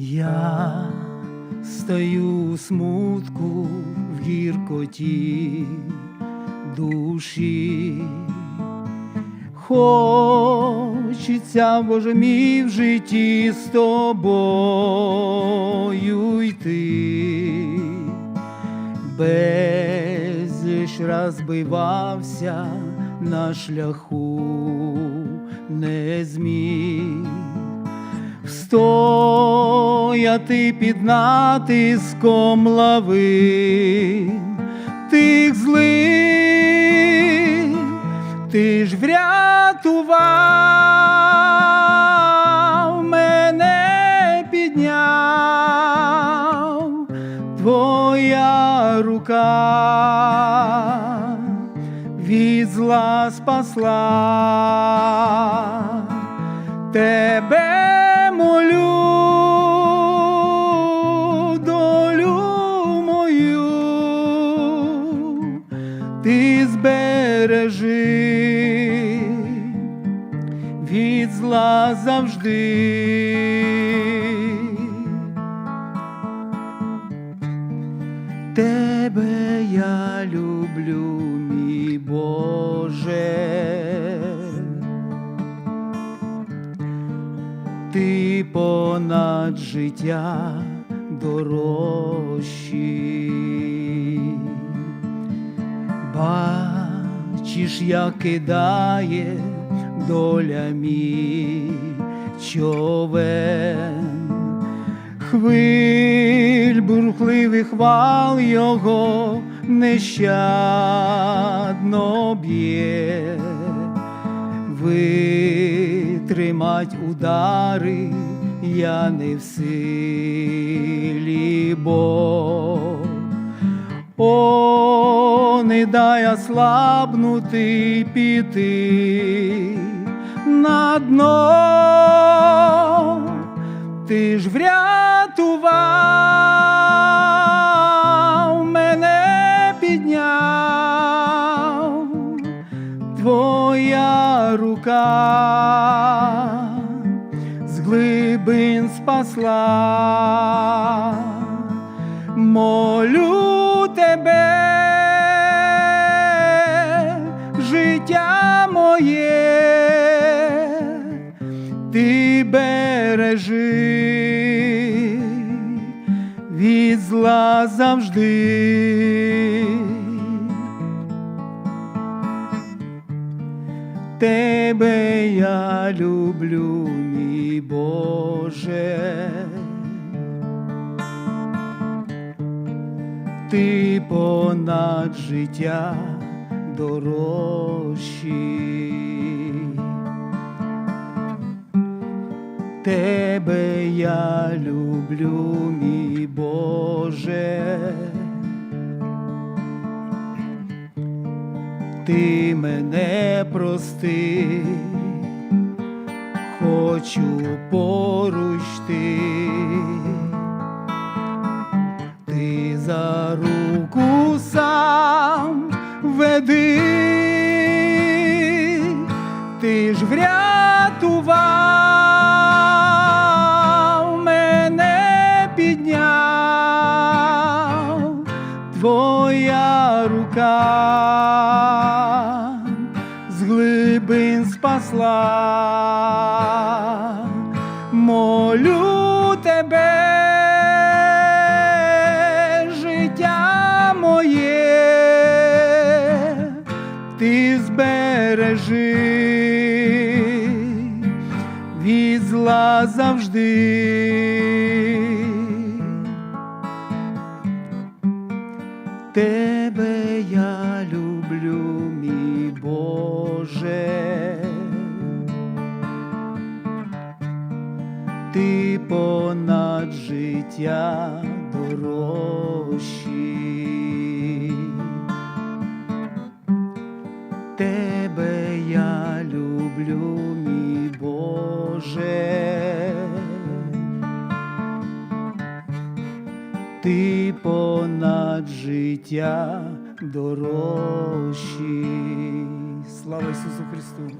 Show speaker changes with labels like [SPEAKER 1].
[SPEAKER 1] Я стою у смутку в гіркоті душі. Хочеться, Боже мій, в житті з тобою йти. Безліч раз бивався на шляху, не зміг встояти під натиском лави тих злих, ти ж врятував мене підняв твоя рука. Від зла спасла тебе від завжди. Тебе я люблю, мій Боже. ти понад життя дорожчий. Бачиш, як кидає доля мій човен, хвиль бурхливих вал його нещадно б'є. Витримать удари я не в силі, бо о, не дай ослабнути піти на дно, ти ж врятував мене підняв. Твоя рука з глибин спасла, молю зла завжди. Тебе я люблю, мій Боже. Ти понад життя дорожчий. Тебе я люблю, мій Боже. ти мене прости, хочу поруч ти, ти за руку сам веди, ти ж врятував твоя рука з глибин спасла, молю тебе, життя моє, ти збережи від зла завжди. Тебе я люблю, мій Боже. Ти понад життя дорожчий. Тебе я люблю, мій Боже. Життя дорожчі. Слава Ісусу Христу!